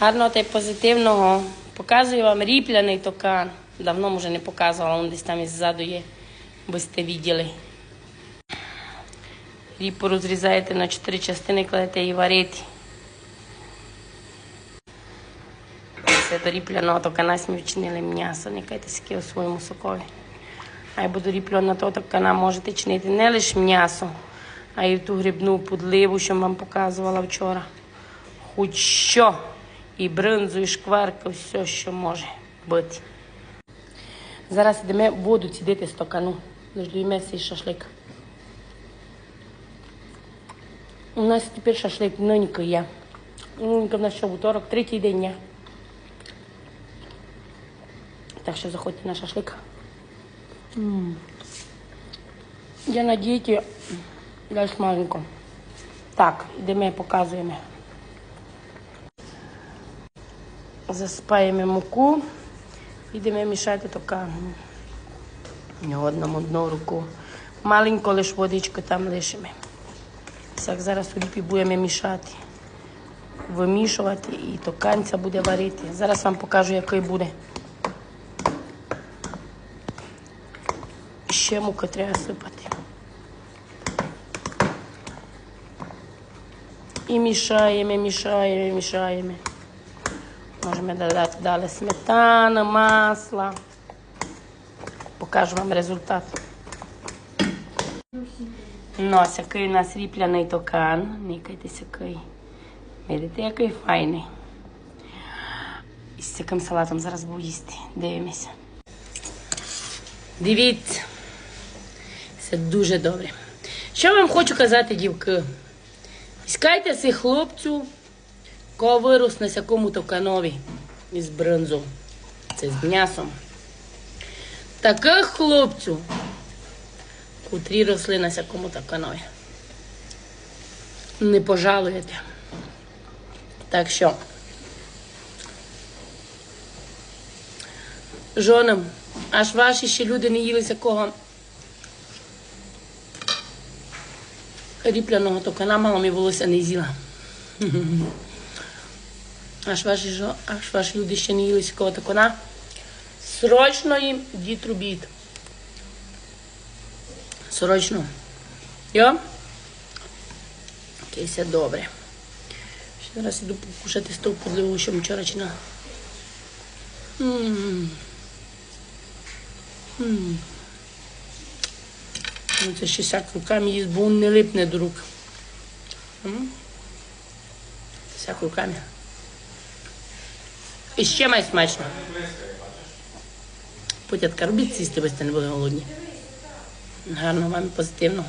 Гарного та й позитивного. Показую вам ріпляний токан. Давно вже не показувала, він десь там іззаду є, бо сте виділи. Ріпу розрізаєте на чотири частини, кладете її варити. Це до ріпляного токана ми вчинили м'ясо, не кайтеся у своєму сокові. А й буду ріпляного токана можете чинити не лише м'ясо, а й ту грибну пудливу, що вам показувала вчора. Хоч що. І бринзу, і шкварка, все, що може бути. Зараз йдемо воду цідити з токану. Дождуємо цей шашлик. У нас тепер шашлик нонька є. Нонька в нас що, вівторок, третій день є. Так що заходьте на шашлик. М. Я на дієті для смаженько. Так, йдемо, показуємо. Засипаємо муку. Йдемо мішати тока. Не одному одну руку. Маленько лише водичку там лишимо. Так зараз у будемо мішати. Вимішувати і токанця буде варити. Зараз вам покажу, який буде. Ще муку треба сипати. І мішаємо, мішаємо, мішаємо. Можемо додати далі сметана, масло. Покажу вам результат. Ну, ось у нас ріпляний токан. Нікайтесь, який. Видите, який файний. І з яким салатом зараз буду їсти. Дивимося. Дивіться. Це дуже добре. Що вам хочу казати, дівки? Іскайте цих хлопцю, кого вирос на сякому токанові із бринзу. Це з м'ясом. Таких хлопцю, котрі росли на сякому токанові. Не пожалуєте. Так що. Жонам, аж ваші ще люди не їли такого ріпляного токана, мама мені волосся не з'їла. Аж ваші, аж ваші люди ще не їли такого токана. Срочно їм дід робіть. Срочно. Йо? Окей, все добре. Ще раз іду покушати з того що вчора. М. Ну, це ще сяк руками їсть, бо він не липне до рук. Сяк руками. І ще май смачно. Путятка, робіть сісти, ви не були голодні. Гарного вам і позитивно.